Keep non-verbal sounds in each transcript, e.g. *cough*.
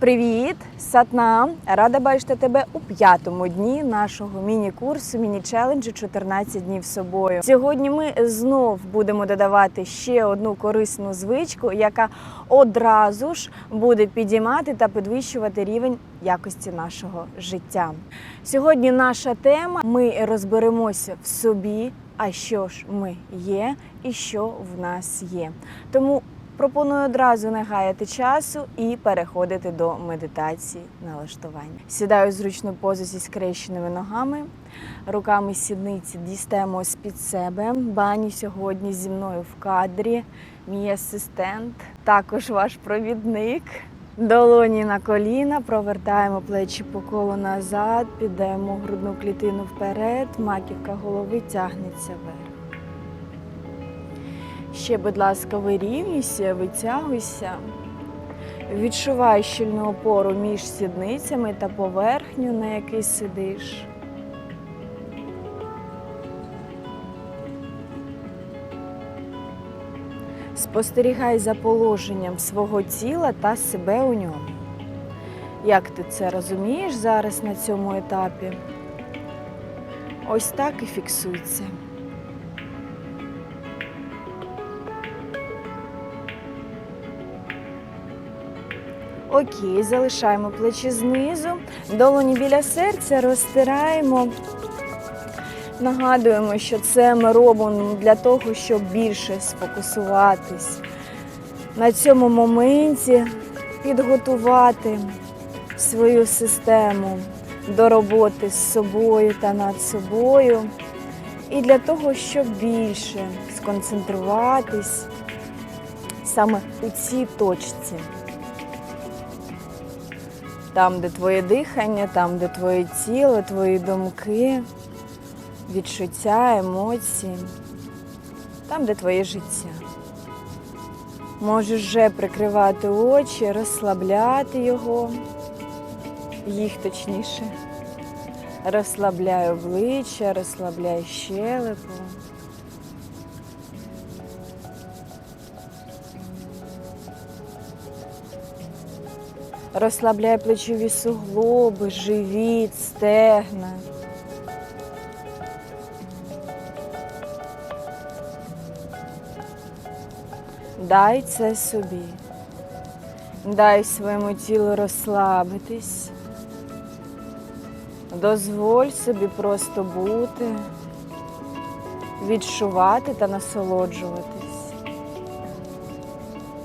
Привіт, Сатна! Рада бачити тебе у п'ятому дні нашого міні-курсу, міні-челенджу 14 днів собою. Сьогодні ми знов будемо додавати ще одну корисну звичку, яка одразу ж буде підіймати та підвищувати рівень якості нашого життя. Сьогодні наша тема: ми розберемося в собі, а що ж ми є і що в нас є. Тому Пропоную одразу не гаяти часу і переходити до медитації налаштування. Сідаю в зручну позу зі скрещеними ногами, руками сідниці дістаємо з-під себе. Бані сьогодні зі мною в кадрі, мій асистент, також ваш провідник. Долоні на коліна, провертаємо плечі по колу назад, підемо грудну клітину вперед, маківка голови тягнеться вверх. Ще, будь ласка, вирівнюйся, витягуйся. Відчувай щільну опору між сідницями та поверхню, на якій сидиш. Спостерігай за положенням свого тіла та себе у ньому. Як ти це розумієш зараз на цьому етапі? Ось так і фіксуй Окей, залишаємо плечі знизу, долоні біля серця розтираємо. Нагадуємо, що це ми робимо для того, щоб більше сфокусуватись на цьому моменті, підготувати свою систему до роботи з собою та над собою. І для того, щоб більше сконцентруватись саме у цій точці. Там, де твоє дихання, там, де твоє тіло, твої думки, відчуття, емоції, там, де твоє життя. Можеш вже прикривати очі, розслабляти його, їх точніше. Розслабляй обличчя, розслабляй щелепу. Розслабляй плечові суглоби, живіт, стегна. Дай це собі. Дай своєму тілу розслабитись. Дозволь собі просто бути, відчувати та насолоджуватись.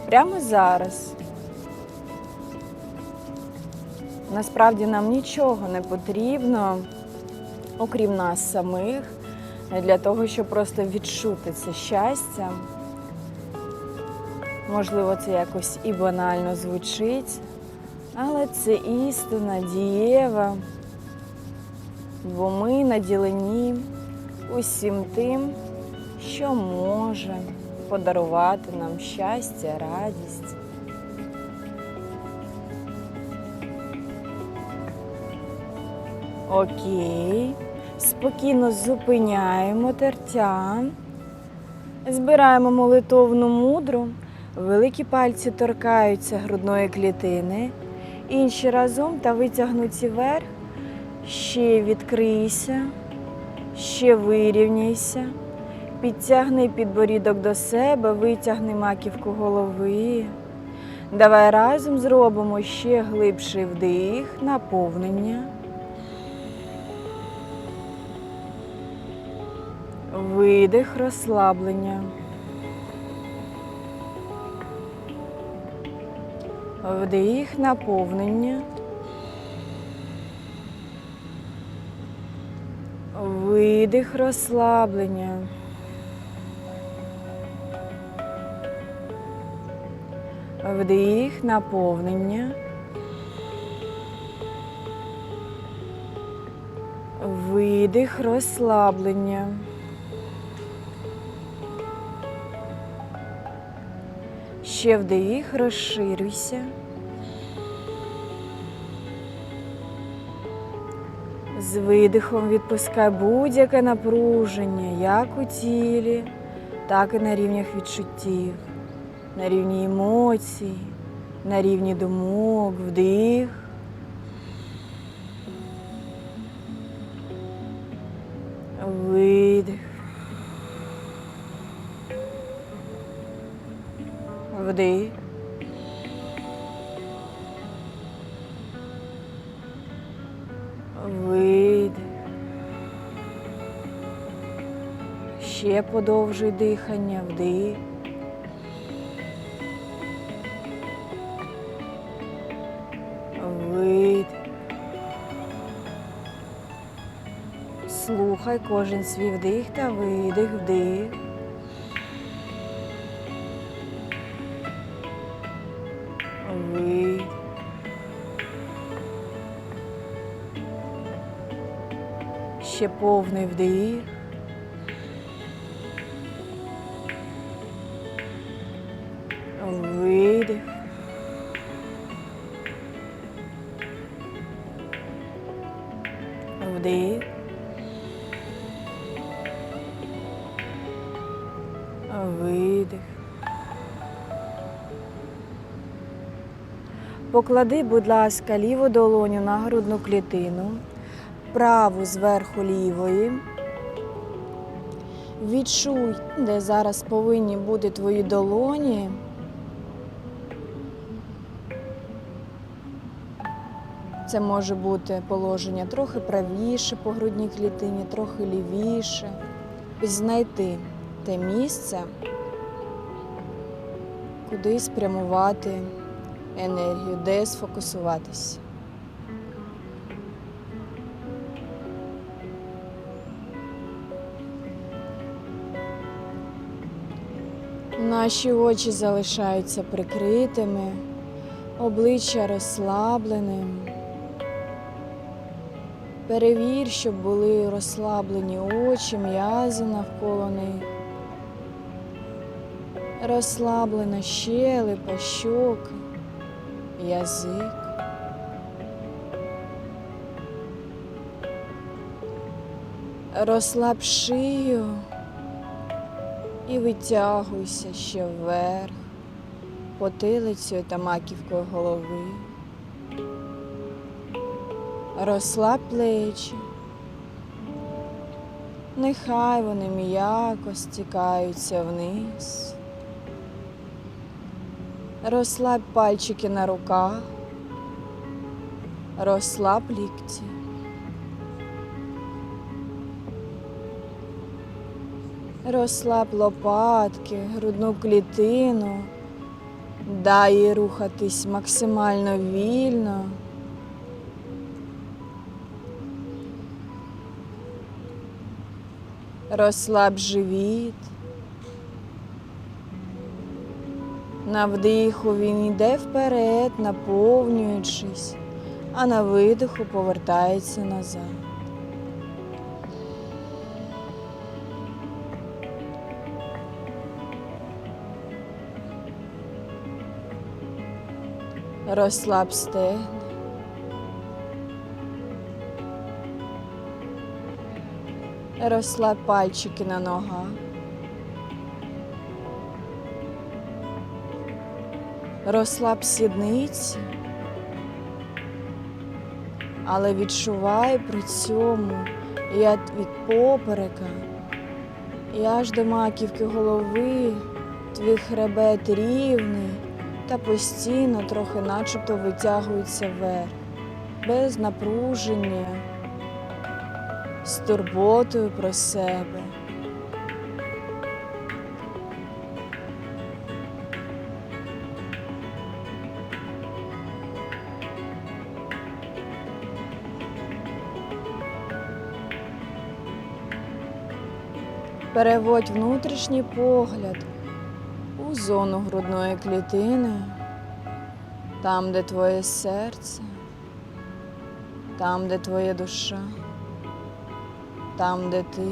Прямо зараз. Насправді нам нічого не потрібно, окрім нас самих, для того, щоб просто відчути це щастя. Можливо, це якось і банально звучить, але це істина дієва, бо ми наділені усім тим, що може подарувати нам щастя, радість. Окей. Спокійно зупиняємо тертя. Збираємо молитовну мудру. Великі пальці торкаються грудної клітини. Інші разом та витягнуті вверх. Ще відкрийся, ще вирівняйся. Підтягни підборідок до себе, витягни маківку голови. Давай разом зробимо ще глибший вдих, наповнення. Видих розслаблення. Вдих наповнення. Видих розслаблення. Вдих наповнення. Видих розслаблення. Ще вдих, розширюйся. З видихом відпускай будь-яке напруження як у тілі, так і на рівнях відчуттів, на рівні емоцій, на рівні думок, вдих. Видих. людей. Видих. Ще подовжуй дихання, вдих. Вид, Слухай кожен свій вдих та видих, вдих. Видих. Ще повний вдих. Поклади, будь ласка, ліву долоню на грудну клітину, праву зверху лівої. Відчуй, де зараз повинні бути твої долоні. Це може бути положення трохи правіше по грудній клітині, трохи лівіше. Знайти те місце, куди спрямувати енергію, де сфокусуватися. Наші очі залишаються прикритими, обличчя розслабленим. Перевір, щоб були розслаблені очі, м'язи навколо них. Розслаблена щелепа, щоки, язик. Розслаб шию і витягуйся ще вверх, потилицею та маківкою голови. Розслаб плечі. Нехай вони м'яко стікаються вниз. Розслаб пальчики на руках. Розслаб лікті. Розслаб лопатки, грудну клітину. Дай їй рухатись максимально вільно. Розслаб живіт. На вдиху він йде вперед, наповнюючись, а на видиху повертається назад. Розслаб стегна. Розслаб пальчики на ногах. Розслаб сідниці, але відчувай при цьому як від поперека і аж до маківки голови твій хребет рівний та постійно трохи начебто витягується вверх, без напруження з турботою про себе. Переводь внутрішній погляд у зону грудної клітини, там, де твоє серце, там, де твоя душа там, де ти.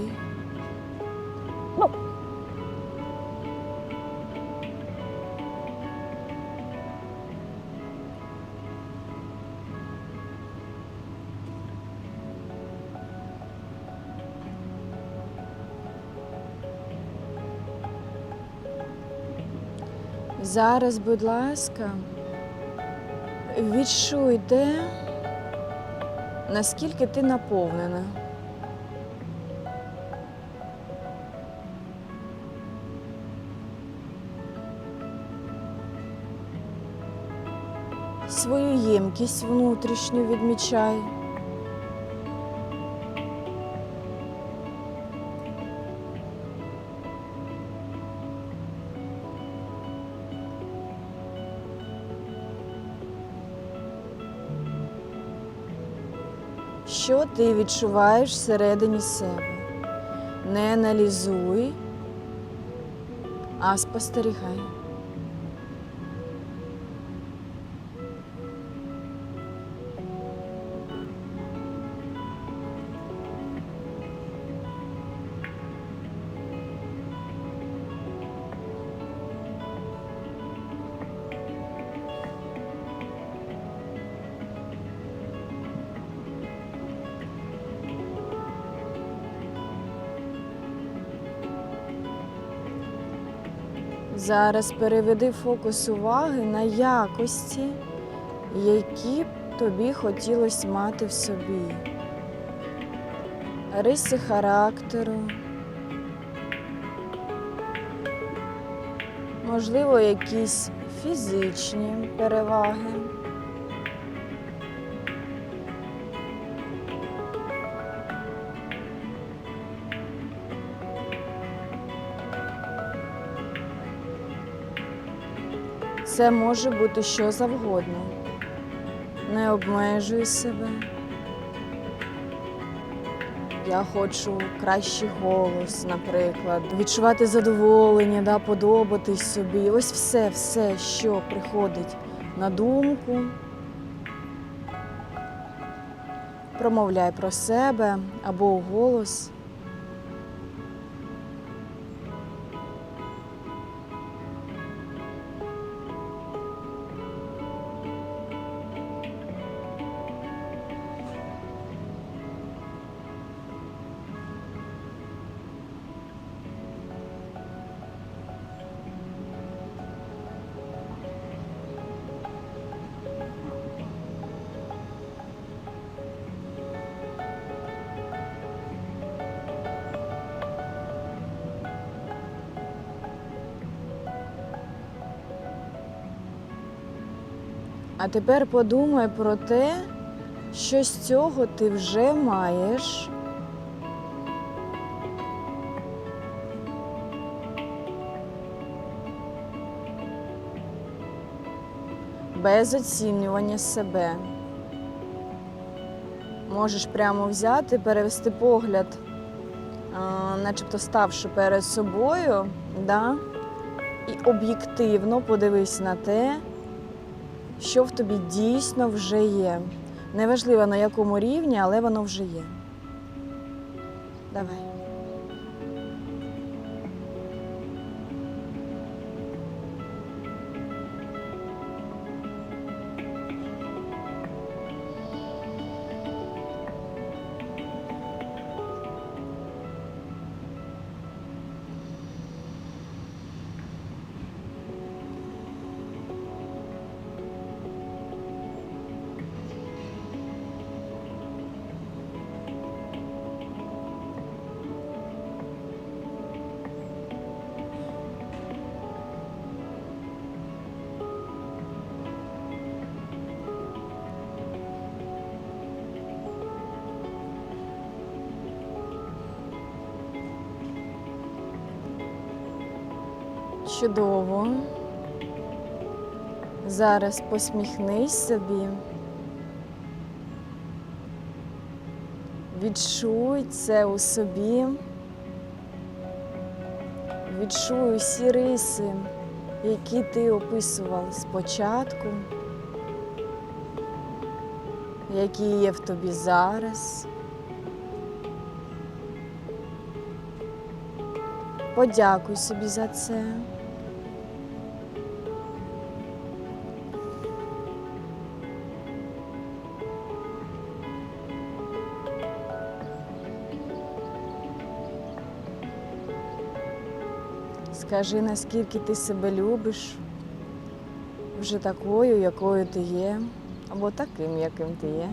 Зараз, будь ласка, відчуй те, наскільки ти наповнена. Свою ємкість внутрішню відмічай. Що ти відчуваєш всередині себе. Не аналізуй, а спостерігай. Зараз переведи фокус уваги на якості, які б тобі хотілося мати в собі. Риси характеру, можливо, якісь фізичні переваги. Це може бути що завгодно. Не обмежуй себе. Я хочу кращий голос, наприклад, відчувати задоволення, да, подобатись собі. Ось все, все, що приходить на думку. Промовляй про себе або у голос. А тепер подумай про те, що з цього ти вже маєш. Без оцінювання себе. Можеш прямо взяти, перевести погляд, начебто ставши перед собою, да? і об'єктивно подивись на те, що в тобі дійсно вже є. Неважливо на якому рівні, але воно вже є. Давай. Чудово. Зараз посміхнись собі. Відчуй це у собі. Відчуй усі риси, які ти описував спочатку, які є в тобі зараз. Подякуй собі за це. Скажи, наскільки ти себе любиш вже такою, якою ти є, або таким, яким ти є.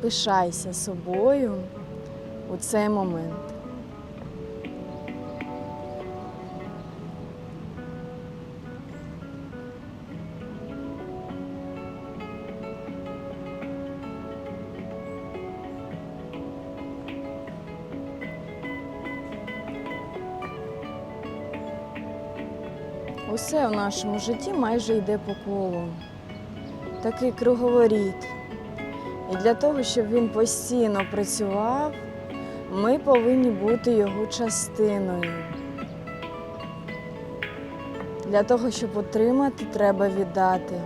Пишайся собою у цей момент. Усе в нашому житті майже йде по колу. такий круговоріт. І для того, щоб він постійно працював, ми повинні бути його частиною. Для того, щоб отримати, треба віддати.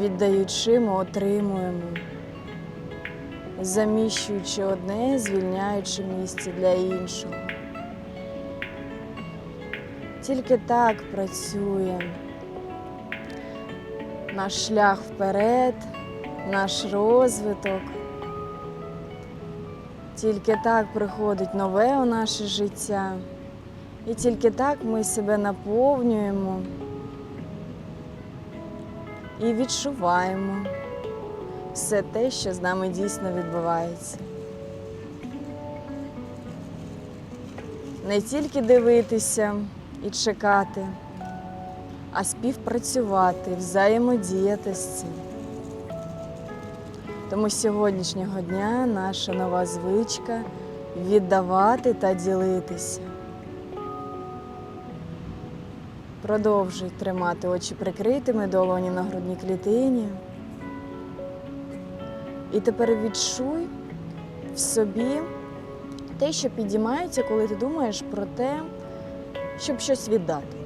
Віддаючи, ми отримуємо. Заміщуючи одне, звільняючи місце для іншого. Тільки так працює наш шлях вперед, наш розвиток. Тільки так приходить нове у наше життя. І тільки так ми себе наповнюємо і відчуваємо все те, що з нами дійсно відбувається. Не тільки дивитися і чекати, а співпрацювати, взаємодіяти з цим. Тому з сьогоднішнього дня наша нова звичка віддавати та ділитися. Продовжуй тримати очі прикритими, долоні на грудній клітині. І тепер відчуй в собі те, що підіймається, коли ти думаєш про те, щоб щось віддати.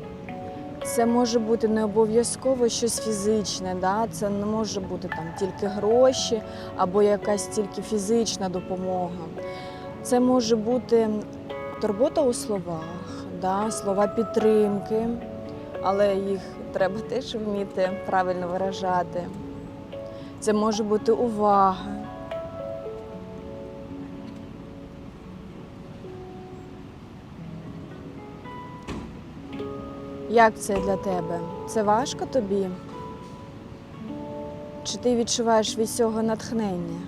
Це може бути не обов'язково щось фізичне, да? це не може бути там тільки гроші або якась тільки фізична допомога. Це може бути турбота у словах, да? слова підтримки, але їх треба теж вміти правильно виражати. Це може бути увага. Як це для тебе? Це важко тобі? Чи ти відчуваєш від цього натхнення?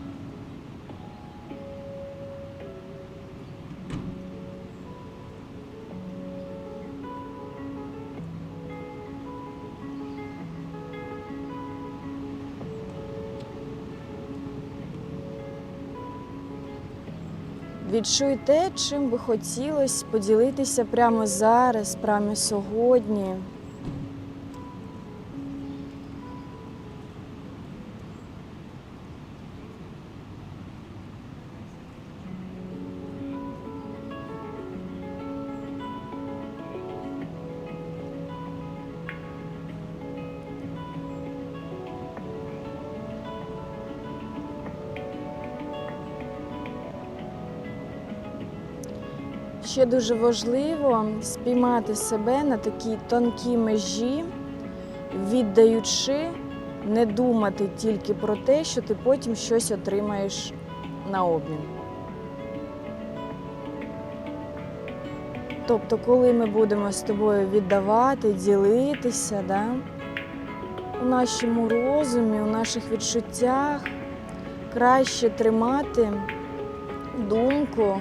Відчуй те, чим би хотілося поділитися прямо зараз, прямо сьогодні. Ще дуже важливо спіймати себе на такій тонкій межі, віддаючи, не думати тільки про те, що ти потім щось отримаєш на обмін. Тобто, коли ми будемо з тобою віддавати, ділитися, да, у нашому розумі, у наших відчуттях краще тримати думку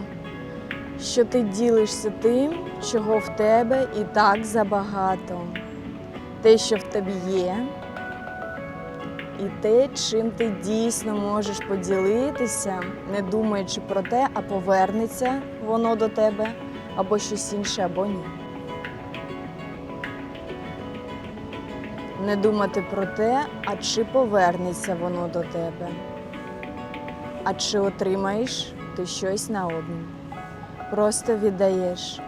що ти ділишся тим, чого в тебе і так забагато. Те, що в тобі є, і те, чим ти дійсно можеш поділитися, не думаючи про те, а повернеться воно до тебе або щось інше, або ні. Не думати про те, а чи повернеться воно до тебе, а чи отримаєш ти щось на обмін просто віддаєш,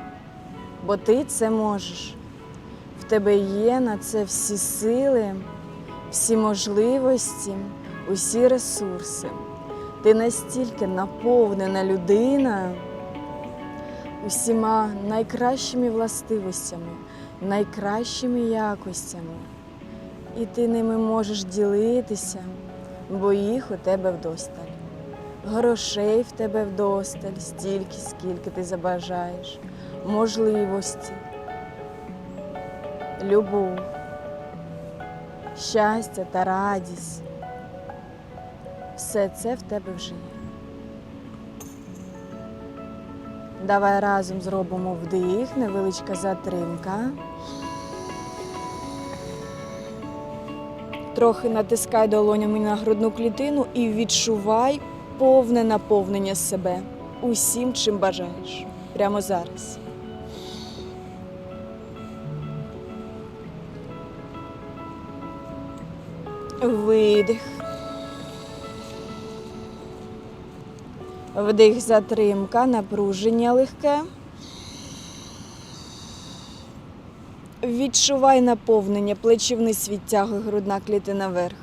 бо ти це можеш. В тебе є на це всі сили, всі можливості, усі ресурси. Ти настільки наповнена людина усіма найкращими властивостями, найкращими якостями. І ти ними можеш ділитися, бо їх у тебе вдосталь. Грошей в тебе вдосталь, стільки, скільки ти забажаєш, можливості, любов, щастя та радість. Все це в тебе вже є. Давай разом зробимо вдих, невеличка затримка. Трохи натискай долонями на грудну клітину і відчувай повне наповнення себе усім, чим бажаєш. Прямо зараз. Видих. Вдих, затримка, напруження легке. Відчувай наповнення, плечі вниз відтягуй, грудна клітина вверх.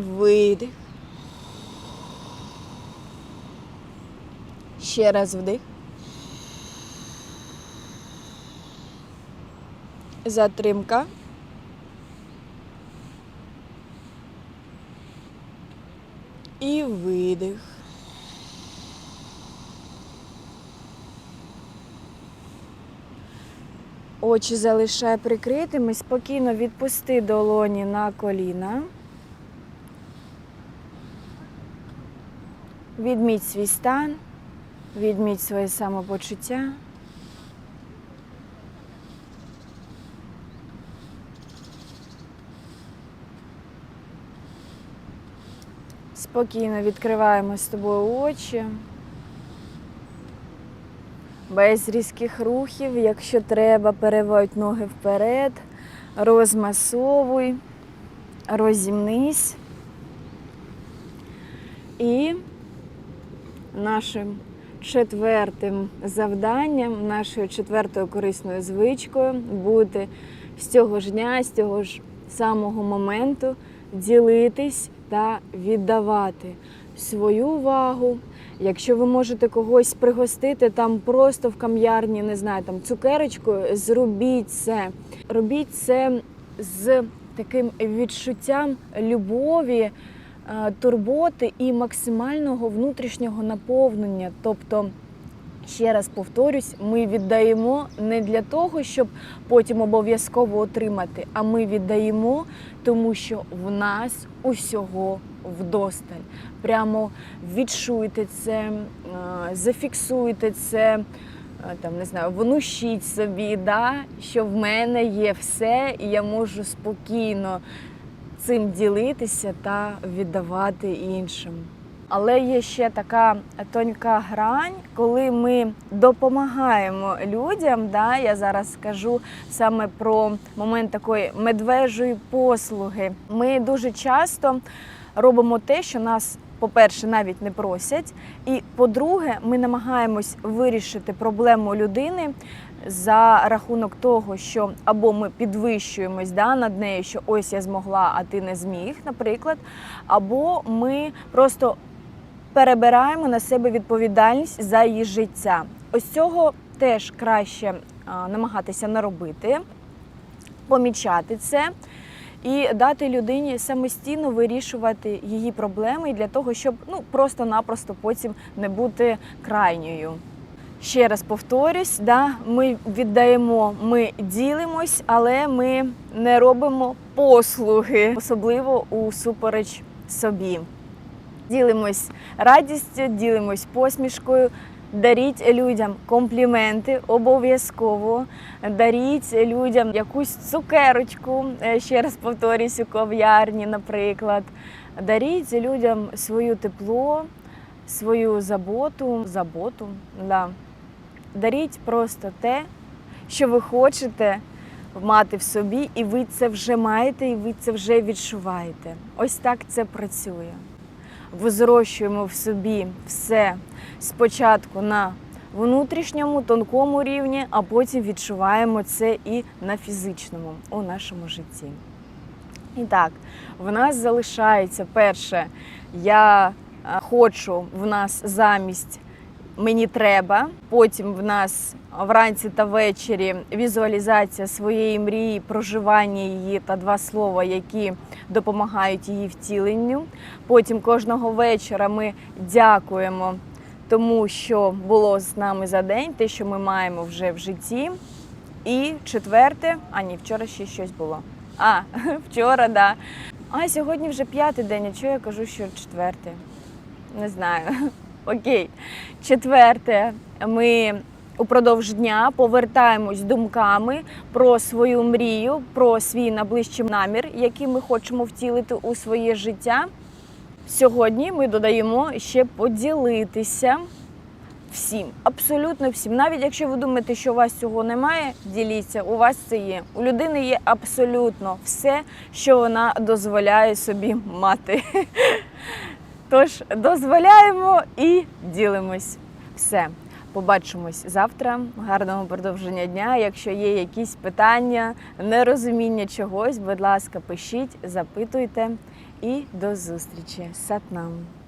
Видих. Ще раз вдих. Затримка. І видих. Очі залишай прикритими, спокійно відпусти долоні на коліна. Відміть свій стан, відміть своє самопочуття. Спокійно відкриваємо з тобою очі. Без різких рухів, якщо треба, переводь ноги вперед, розмасовуй, розімнись. І нашим четвертим завданням, нашою четвертою корисною звичкою бути з цього ж дня, з цього ж самого моменту ділитись та віддавати свою увагу. Якщо ви можете когось пригостити там просто в кам'ярні, не знаю, там цукерочкою, зробіть це. Робіть це з таким відчуттям любові, турботи і максимального внутрішнього наповнення. Тобто, ще раз повторюсь, ми віддаємо не для того, щоб потім обов'язково отримати, а ми віддаємо, тому що в нас усього вдосталь. Прямо відчуйте це, е, зафіксуйте це. е, Там не знаю, внушіть собі, да, що в мене є все, і я можу спокійно цим ділитися та віддавати іншим. Але є ще така тонька грань, коли ми допомагаємо людям. Да, я зараз скажу саме про момент такої медвежої послуги. Ми дуже часто робимо те, що нас, по-перше, навіть не просять, і по-друге, ми намагаємось вирішити проблему людини за рахунок того, що або ми підвищуємось да, над нею, що ось я змогла, а ти не зміг, наприклад, або ми просто перебираємо на себе відповідальність за її життя. Ось цього теж краще намагатися не робити, помічати це і дати людині самостійно вирішувати її проблеми для того, щоб ну просто-напросто потім не бути крайньою. Ще раз повторюсь, да, ми віддаємо, ми ділимось, але ми не робимо послуги, особливо у супереч собі. Ділимось радістю, ділимось посмішкою. Даріть людям компліменти обов'язково. Даріть людям якусь цукерочку, е, ще раз повторюсь, у кав'ярні, наприклад. Даріть людям свою тепло, свою заботу, заботу. Да. Даріть просто те, що ви хочете мати в собі, і ви це вже маєте, і ви це вже відчуваєте. Ось так це працює взрощуємо в собі все спочатку на внутрішньому тонкому рівні, а потім відчуваємо це і на фізичному у нашому житті. І так, в нас залишається перше, я е, хочу в нас замість мені треба. Потім в нас вранці та ввечері візуалізація своєї мрії, проживання її та два слова, які допомагають її втіленню. Потім кожного вечора ми дякуємо тому, що було з нами за день, те, що ми маємо вже в житті. І четверте, а ні, вчора ще щось було. А, *laughs* вчора, да. А сьогодні вже п'ятий день. А чого я кажу, що четвертий? Не знаю. *laughs* Окей. Четверте, ми упродовж дня повертаємось думками про свою мрію, про свій найближчий намір, який ми хочемо втілити у своє життя. Сьогодні ми додаємо ще поділитися всім, абсолютно всім. Навіть якщо ви думаєте, що у вас цього немає, діліться, у вас це є. У людини є абсолютно все, що вона дозволяє собі мати. *laughs* Тож дозволяємо і ділимось. Все. Побачимось завтра. Гарного продовження дня. Якщо є якісь питання, нерозуміння чогось, будь ласка, пишіть, запитуйте і до зустрічі. Сатнам!